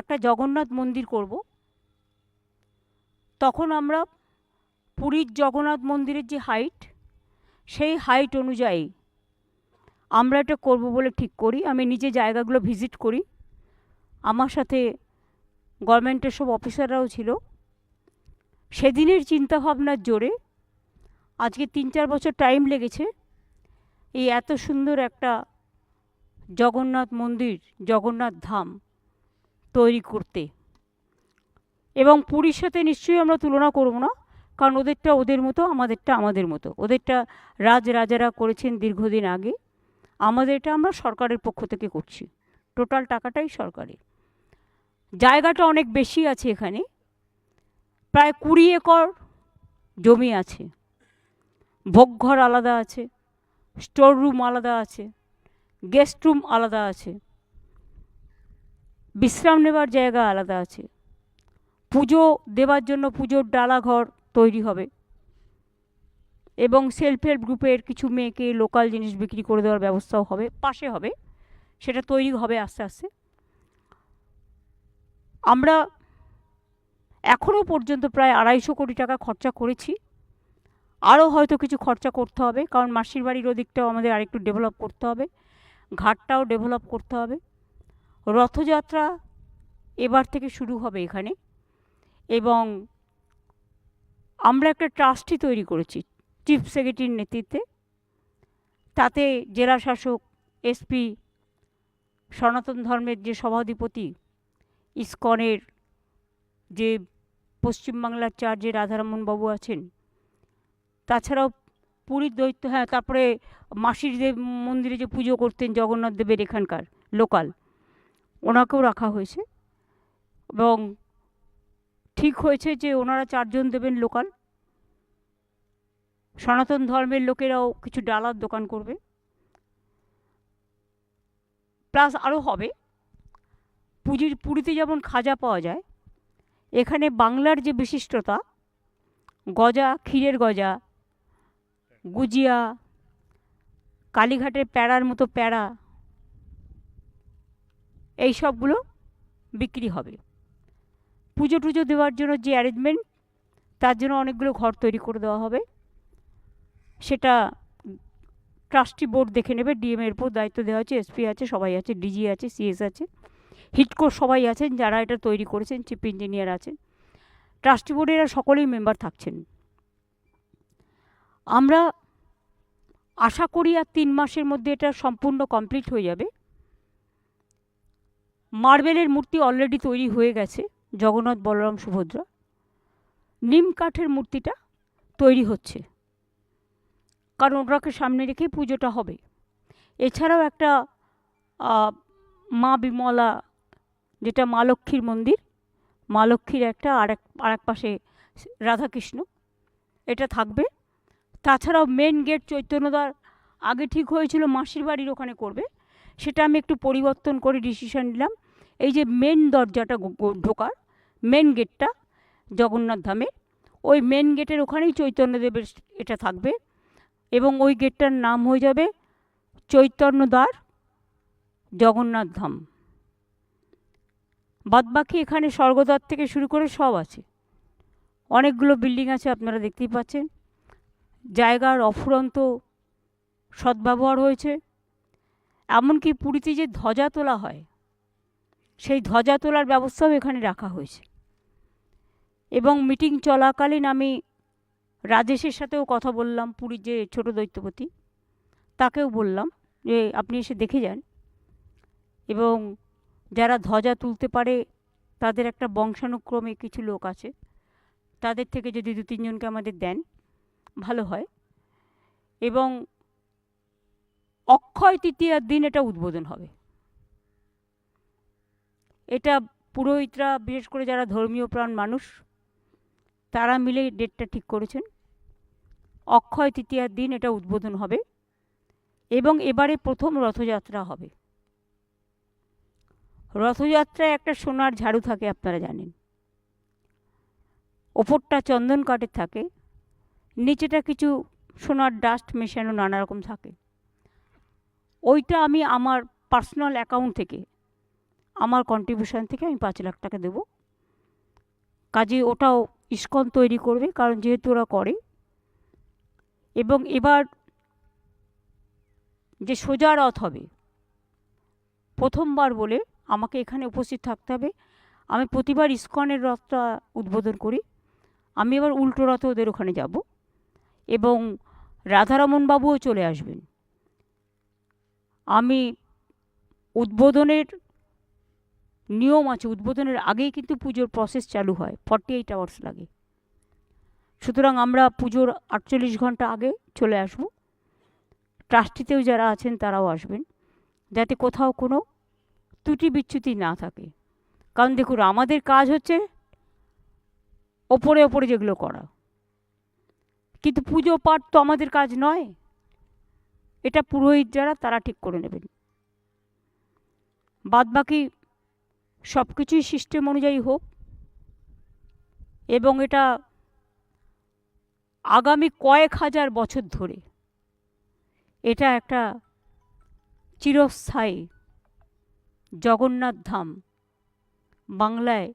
একটা জগন্নাথ মন্দির করব। তখন আমরা পুরীর জগন্নাথ মন্দিরের যে হাইট সেই হাইট অনুযায়ী আমরা এটা করব বলে ঠিক করি। আমি নিজে জায়গাগুলো ভিজিট করি। আমার সাথে গভর্নমেন্টের সব অফিসাররাও ছিল। সেদিনের চিন্তাভাবনার জোরে আজকে তিন চার বছর টাইম লেগেছে এই এত সুন্দর একটা জগন্নাথ মন্দির, জগন্নাথ ধাম। তৈরি করতে। এবং পুরীর সাথে নিশ্চয়ই আমরা তুলনা করব না, কারণ ওদেরটা ওদের মতো, আমাদেরটা আমাদের মতো। ওদেরটা রাজ রাজারা করেছেন দীর্ঘদিন আগে। আমাদেরটা আমরা সরকারের পক্ষ থেকে করছি। টোটাল টাকাটাই সরকারের। জায়গাটা অনেক বেশি আছে এখানে। প্রায় কুড়ি একর জমি আছে। ভোগঘর আলাদা আছে। স্টোর রুম আলাদা আছে। গেস্ট রুম আলাদা আছে। বিশ্রাম নেবার জায়গা আলাদা আছে। পুজো দেবার জন্য পুজোর ডালাঘর তৈরি হবে এবং সেলফ হেল্প গ্রুপের কিছু মেয়েকে লোকাল জিনিস বিক্রি করে দেওয়ার ব্যবস্থাও হবে, পাশে হবে, সেটা তৈরি হবে আস্তে আস্তে। আমরা এখনও পর্যন্ত প্রায় আড়াইশো কোটি টাকা খরচা করেছি। আরও হয়তো কিছু খরচা করতে হবে, কারণ মাসির বাড়ির ওদিকটাও আমাদের আরেকটু ডেভেলপ করতে হবে, ঘাটটাও ডেভেলপ করতে হবে। রথযাত্রা এবার থেকে শুরু হবে এখানে। এবং আমরা একটা ট্রাস্টি তৈরি করেছি চিফ সেক্রেটারির নেতৃত্বে। তাতে জেলা শাসক এসপি সনাতন ধর্মের যে সভাধিপতি, ইসকনের যে পশ্চিমবাংলার চার যে রাধারমন বাবু আছেন, তাছাড়াও পুরীর দৈত্য হ্যাঁ তারপরে মাসির দেব মন্দিরে যে পুজো করতেন জগন্নাথ দেবের এখানকার, লোকাল। ওনাকেও রাখা হয়েছে এবং ঠিক হয়েছে যে ওনারা চারজন দেবেন লোকাল। সনাতন ধর্মের লোকেরাও কিছু ডালার দোকান করবে। প্লাস আরও হবে, পুজীর পুরীতে যেমন খাজা পাওয়া যায়, এখানে বাংলার যে বিশিষ্টতা, গজা, ক্ষীরের গজা, গুজিয়া, কালীঘাটের প্যাড়ার মতো প্যাড়া এই সবগুলো বিক্রি হবে। পুজো টুজো দেওয়ার জন্য যে অ্যারেঞ্জমেন্ট তার জন্য অনেকগুলো ঘর তৈরি করে দেওয়া হবে। সেটা ট্রাস্টি বোর্ড দেখে নেবে ডিএমের উপর দায়িত্ব দেওয়া আছে এসপি আছে, সবাই আছে ডিজি আছে সিএস আছে হিটকোর সবাই আছেন যারা এটা তৈরি করেছেন চিফ ইঞ্জিনিয়ার আছেন। ট্রাস্টি বোর্ডের সকলেই মেম্বার থাকছেন। আমরা আশা করি আর তিন মাসের মধ্যে এটা সম্পূর্ণ কমপ্লিট হয়ে যাবে। মার্বেলের মূর্তি অলরেডি তৈরি হয়ে গেছে, জগন্নাথ বলরাম সুভদ্রা। নিম কাঠের মূর্তিটা তৈরি হচ্ছে। কারণ ওটাকে সামনে রেখেই পুজোটা হবে। এছাড়াও একটা মা বিমলা, যেটা মা লক্ষ্মীর মন্দির, মা লক্ষ্মীর একটা আর এক আর এক পাশে রাধাকৃষ্ণ, এটা থাকবে। তাছাড়াও মেন গেট চৈতন্যদার আগে ঠিক হয়েছিল মাসির বাড়ির ওখানে করবে। সেটা আমি একটু পরিবর্তন করে ডিসিশন নিলাম। এই যে মেন দরজাটা ঢোকার মেন গেটটা জগন্নাথ ধামে ওই মেন গেটের ওখানেই চৈতন্যদেবের এটা থাকবে এবং ওই গেটটার নাম হয়ে যাবে চৈতন্যদ্বার জগন্নাথ ধাম। বাদবাকি এখানে স্বর্গদ্বার থেকে শুরু করে সব আছে। অনেকগুলো বিল্ডিং আছে আপনারা দেখতেই পাচ্ছেন। জায়গার অফুরন্ত সদ্ব্যবহার হয়েছে। এমনকি পুরীতে যে ধ্বজা তোলা হয়, সেই ধ্বজা তোলার ব্যবস্থাও এখানে রাখা হয়েছে। এবং মিটিং চলাকালীন আমি রাজেশের সাথেও কথা বললাম, পুরীর যে ছোটো দৈত্যপতি, তাকেও বললাম যে, আপনি এসে দেখে যান। এবং যারা ধ্বজা তুলতে পারে, তাদের একটা বংশানুক্রমে কিছু লোক আছে, তাদের থেকে যদি দু তিনজনকে আমাদের দেন, ভালো হয়। এবং অক্ষয় তৃতীয়ার দিন এটা উদ্বোধন হবে। এটা পুরোহিতরা, বিশেষ করে যারা ধর্মীয় প্রাণ মানুষ, তারা মিলে ডেটটা ঠিক করেছেন। অক্ষয় তৃতীয়ার দিন এটা উদ্বোধন হবে এবং এবারে প্রথম রথযাত্রা হবে। রথযাত্রায় একটা সোনার ঝাড়ু থাকে, আপনারা জানেন। ওপরটা চন্দন কাঠের থাকে, নিচেটা কিছু সোনার ডাস্ট মেশানো নানা রকম থাকে। ওইটা আমি আমার পার্সোনাল অ্যাকাউন্ট থেকে, আমার কন্ট্রিবিউশন থেকে আমি পাঁচ লাখ টাকা দেবো। কাজে ওটাও ইস্কন তৈরি করবে, কারণ যেহেতু ওরা করে। এবং এবার যে সোজা রথ হবে, প্রথমবার বলে আমাকে এখানে উপস্থিত থাকতে হবে। আমি প্রতিবার ইস্কনের রথটা উদ্বোধন করি। আমি এবার উল্টো রথে ওদের ওখানে যাব এবং রাধারমন বাবুও চলে আসবেন। আমি উদ্বোধনের নিয়ম আছে, উদ্বোধনের আগেই কিন্তু পুজোর প্রসেস চালু হয় ফর্টি এইট আওয়ার্স লাগে। সুতরাং আমরা পুজোর আটচল্লিশ ঘণ্টা আগে চলে আসব। ট্রাস্টিতেও যারা আছেন তারাও আসবেন, যাতে কোথাও কোনো ত্রুটি বিচ্যুতি না থাকে। কারণ দেখুন, আমাদের কাজ হচ্ছে ওপরে ওপরে যেগুলো করা। কিন্তু পুজো পাঠ তো আমাদের কাজ নয়। এটা পুরোহিত যারা, তারা ঠিক করে নেবেন। বাদ বাকি সব কিছুই সিস্টেম অনুযায়ী হোক এবং এটা আগামী কয়েক হাজার বছর ধরে এটা একটা চিরস্থায়ী জগন্নাথ ধাম বাংলায়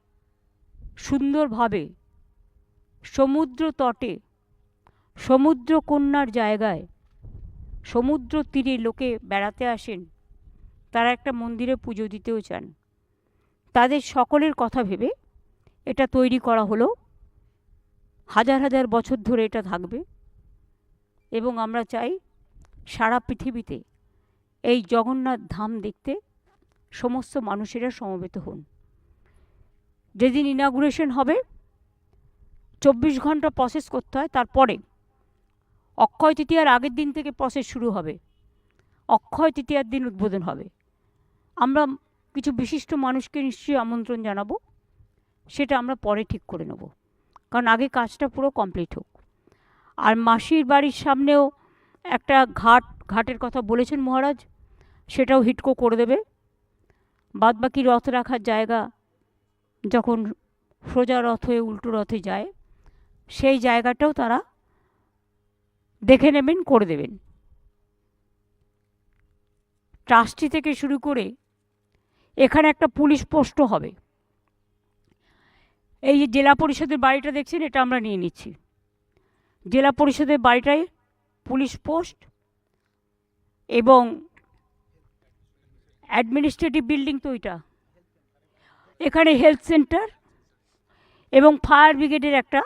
সুন্দরভাবে সমুদ্র তটে সমুদ্র কন্যার জায়গায় সমুদ্র তীরে লোকে বেড়াতে আসেন। তারা একটা মন্দিরে পুজো দিতেও চান তাদের সকলের কথা ভেবে এটা তৈরি করা হলো। হাজার হাজার বছর ধরে এটা থাকবে। এবং আমরা চাই সারা পৃথিবীতে এই জগন্নাথ ধাম দেখতে সমস্ত মানুষেরা সমবেত হন। যেদিন ইনাগুরেশন হবে, চব্বিশ ঘণ্টা প্রসেস করতে হয়, তারপরে অক্ষয় তৃতীয়ার আগের দিন থেকে প্রসেস শুরু হবে। অক্ষয় তৃতীয়ার দিন উদ্বোধন হবে। আমরা কিছু বিশিষ্ট মানুষকে নিশ্চয়ই আমন্ত্রণ জানাব, সেটা আমরা পরে ঠিক করে নেব। কারণ আগে কাজটা পুরো কমপ্লিট হোক। আর মাসির বাড়ির সামনেও একটা ঘাট, ঘাটের কথা বলেছেন মহারাজ, সেটাও হিটকো করে দেবে। বাদবাকি রথ রাখার জায়গা যখন সোজা রথ হয়ে উল্টো রথে যায়, সেই জায়গাটাও তারা দেখে নেবেন, করে দেবেন। ট্রাস্টি থেকে শুরু করে এখানে একটা পুলিশ পোস্টও হবে। এই যে জেলা পরিষদের বাড়িটা দেখছেন, এটা আমরা নিয়ে নিচ্ছি। জেলা পরিষদের বাড়িটায় পুলিশ পোস্ট এবং অ্যাডমিনিস্ট্রেটিভ বিল্ডিং তো ওইটা। এখানে হেলথ সেন্টার এবং ফায়ার ব্রিগেডের একটা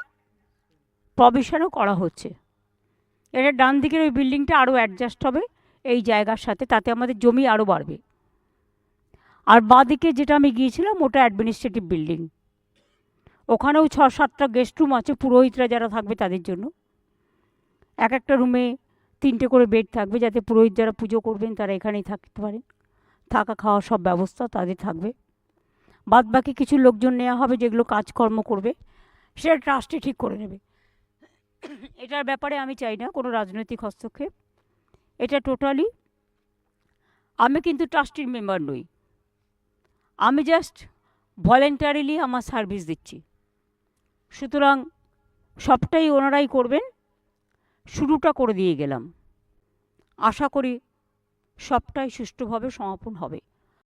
প্রভিশনও করা হচ্ছে। এটা ডান দিকের ওই বিল্ডিংটা আরও অ্যাডজাস্ট হবে এই জায়গার সাথে, তাতে আমাদের জমি আরও বাড়বে। আর বাঁদিকে যেটা আমি গিয়েছিলাম, ওটা অ্যাডমিনিস্ট্রেটিভ বিল্ডিং ওখানেও ছ সাতটা গেস্ট রুম আছে, পুরোহিতরা যারা থাকবে তাদের জন্য। এক একটা রুমে তিনটে করে বেড থাকবে, যাতে পুরোহিত যারা পুজো করবেন তারা এখানেই থাকতে পারেন। থাকা খাওয়া সব ব্যবস্থা তাদের থাকবে। বাদ বাকি কিছু লোকজন নেওয়া হবে যেগুলো কাজকর্ম করবে, সেটা ট্রাস্টে ঠিক করে নেবে। এটার ব্যাপারে আমি চাই না, কোনো রাজনৈতিক হস্তক্ষেপ। এটা টোটালি আমি কিন্তু ট্রাস্টির মেম্বার নই। আমি জাস্ট ভলেন্টারিলি আমার সার্ভিস দিচ্ছি। সুতরাং সবটাই ওনারাই করবেন, শুরুটা করে দিয়ে গেলাম। আশা করি সবটাই সুষ্ঠুভাবে সমাপন হবে।